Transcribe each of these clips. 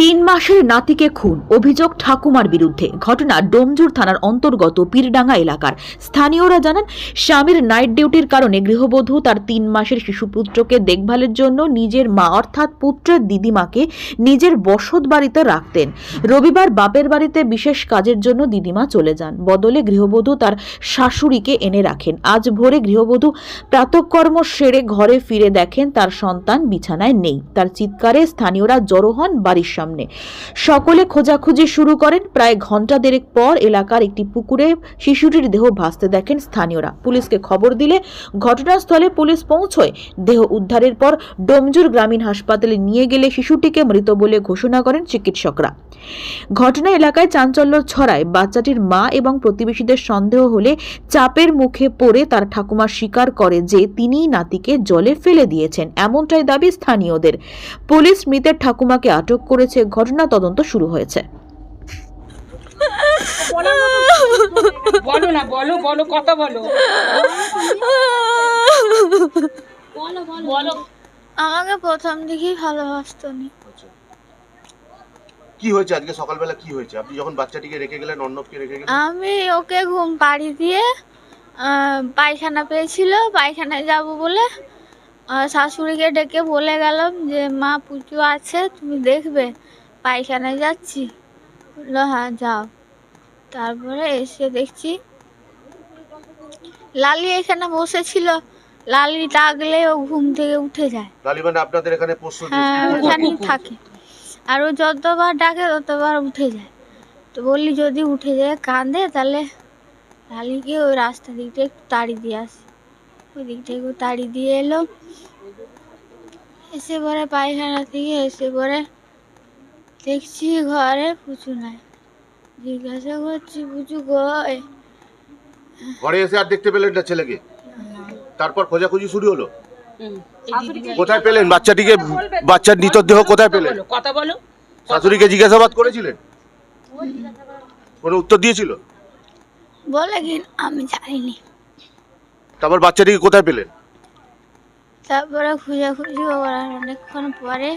তিন মাসের নাতিকে খুন, অভিযোগ ঠাকুমার বিরুদ্ধে। ঘটনা ডোমজুর থানার অন্তর্গত পীরডাঙ্গা এলাকার। স্থানীয়রা জানান, স্বামীর নাইট ডিউটির কারণে গৃহবধূ তার তিন মাসের শিশুপুত্রকে দেখভালের জন্য নিজের মা অর্থাৎ পুত্রের দিদিমাকে নিজের বসত বাড়িতে রাখতেন। রবিবার বাপের বাড়িতে বিশেষ কাজের জন্য দিদিমা চলে যান। বদলে গৃহবধূ তার শাশুড়িকে এনে রাখেন। আজ ভোরে গৃহবধূ প্রাতকর্ম সেরে ঘরে ফিরে দেখেন তার সন্তান বিছানায় নেই। তার চিৎকারে স্থানীয়রা জড়ো হন বাড়ির সামনে। সকলে খোঁজাখুঁজি শুরু করেন। প্রায় ঘণ্টা দেড়েক পর এলাকার একটি পুকুরে শিশুটির দেহ ভাসতে দেখেন স্থানীয়রা। পুলিশকে খবর দিলে ঘটনাস্থলে পুলিশ পৌঁছয়। দেহ উদ্ধারের পর ডোমজুর গ্রামীণ হাসপাতালে নিয়ে গেলে শিশুটিকে মৃত বলে ঘোষণা করেন চিকিৎসকরা। ঘটনা এলাকায় চাঞ্চল্য ছড়ায়। বাচ্চাটির মা এবং প্রতিবেশীদের সন্দেহ হলে চাপের মুখে পড়ে তার ঠাকুমা স্বীকার করে যে তিনি নাতিকে জলে ফেলে দিয়েছেন। এমনটাই দাবি স্থানীয়দের। পুলিশ মৃতের ঠাকুমাকে আটক করেছে। ঘটনা তদন্ত শুরু হয়েছে। বলো না বলো বলো কথা বলো। বলো আমাকে প্রথম দিকেই ভালোবাসতো নি। কি হয়েছে আজকে সকালবেলা? কি হয়েছে? আপনি যখন বাচ্চাটিকে রেখে গেলেন অর্ণবকে রেখে গেলেন? আমি ওকে ঘুম পাড়ি দিয়ে আহ, পায়খানা পেয়েছিল পায়খানায় যাব বলে আহ, শাশুড়িকে ডেকে বলে গেলাম যে মা পুজো আছে তুমি দেখবে পায়খানায় যাচ্ছি। বলল হ্যাঁ যাও। তারপরে এসে দেখছি লালি এখানে বসেছিল। লালি ডাকলে ও ঘুম থেকে উঠে যায়। লালি মানে আপনাদের এখানে হ্যাঁ। ওখানেই থাকে। আর ও যতবার ডাকে ততবার উঠে যায়। তো বললি যদি উঠে যায় কাঁদে তাহলে লালিকে ওই রাস্তা দিকটা একটু তাড়ি দিয়ে আসি। ওই দিকটা একটু তাড়ি দিয়ে এলো। এসে পরে পায়খানা থেকে এসে পরে দেখছি ঘরে পুচু নাই। জিজ্ঞাসা করছি পুচু কই? ঘরে এসে আর দেখতে পেলেন না ছেলেকে? তারপর খোঁজাখুঁজি শুরু হলো? কোথায় পেলেন? বাচ্চাটিকে বাচ্চার মৃতদেহ কোথায় পেলেন? কথা বলো। শাশুড়িকে জিজ্ঞাসাবাদ করেছিলেন? কোনো উত্তর দিয়েছিল? বলে কি আমি জানিনি। তারপর বাচ্চাটিকে কোথায় পেলেন? তারপরে খুঁজে খুঁজি করার অনেকক্ষণ পরে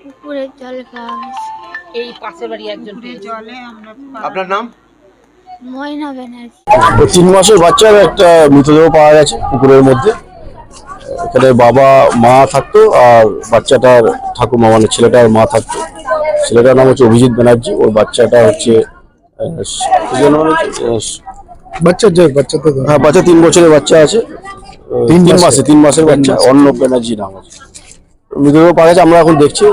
পুকুরের জলে পাওয়া গেছে। এই পাশের বাড়ি একজন পেয়েছে। আপনার নাম? ময়না ব্যানার্জি। তিন মাসের বাচ্চার একটা মৃতদেহ পাওয়া গেছে পুকুরের মধ্যে। এখানে বাবা মা থাকতো আর বাচ্চাটার ঠাকুমা মানে ছেলেটার মা থাকতো। ছেলেটার নাম হচ্ছে অভিজিৎ ব্যানার্জি ওর বাচ্চাটা হচ্ছে বাচ্চা যে বাচ্চা তো হ্যাঁ বাচ্চা তিন বছরের বাচ্চা আছে। তিন তিন মাসে তিন মাসের বাচ্চা অন্য ব্যানার্জি নাম আছে। মৃতদেহ পাওয়া গেছে আমরা এখন দেখছি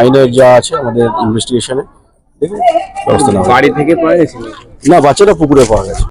আইনের যা আছে আমাদের ইনভেস্টিগেশনে ঠিক আছে বাড়ি থেকে পাওয়া গেছে? না বাচ্চাটা পুকুরে পাওয়া গেছে।